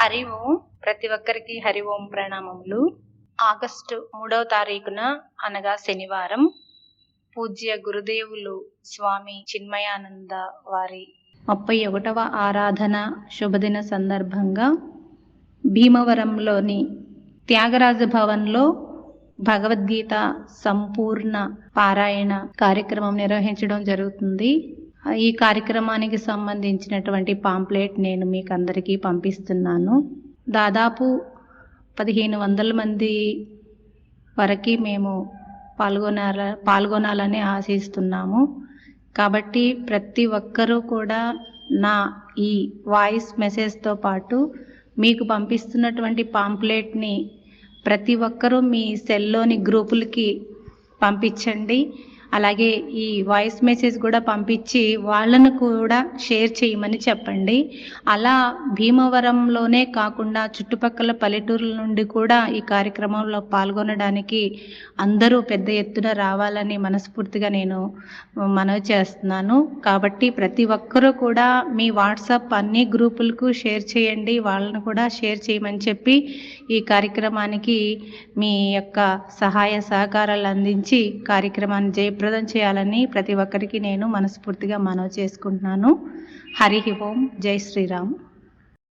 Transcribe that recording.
హరి ఓం ప్రతి ఒక్కరికి హరి ఓం ప్రణామములు. ఆగస్టు మూడవ తారీఖున అనగా శనివారం పూజ్య గురుదేవులు స్వామి చిన్మయానంద వారి ముప్పై ఒకటవ ఆరాధన శుభదిన సందర్భంగా భీమవరంలోని త్యాగరాజ భవన్లో భగవద్గీత సంపూర్ణ పారాయణ కార్యక్రమం నిర్వహించడం జరుగుతుంది. ఈ కార్యక్రమానికి సంబంధించినటువంటి పాంప్లెట్ నేను మీకు అందరికీ పంపిస్తున్నాను. దాదాపు పదిహేను వందల మంది వరకు మేము పాల్గొనాల పాల్గొనాలని ఆశిస్తున్నాము. కాబట్టి ప్రతి ఒక్కరూ కూడా నా ఈ వాయిస్ మెసేజ్తో పాటు మీకు పంపిస్తున్నటువంటి పాంప్లెట్ని ప్రతి ఒక్కరూ మీ సెల్లోని గ్రూపులకి పంపించండి. అలాగే ఈ వాయిస్ మెసేజ్ కూడా పంపించి వాళ్ళను కూడా షేర్ చేయమని చెప్పండి. అలా భీమవరంలోనే కాకుండా చుట్టుపక్కల పల్లెటూరుల నుండి కూడా ఈ కార్యక్రమంలో పాల్గొనడానికి అందరూ పెద్ద ఎత్తున రావాలని మనస్ఫూర్తిగా నేను మనవి చేస్తున్నాను. కాబట్టి ప్రతి ఒక్కరూ కూడా మీ వాట్సాప్ అన్ని గ్రూపులకు షేర్ చేయండి. వాళ్ళను కూడా షేర్ చేయమని చెప్పి ఈ కార్యక్రమానికి మీ యొక్క సహాయ సహకారాలు అందించి కార్యక్రమాన్ని జయప్రదం చేయాలని ప్రతి ఒక్కరికి నేను మనస్ఫూర్తిగా మనవి చేసుకుంటున్నాను. హరి ఓం. జై శ్రీరామ్.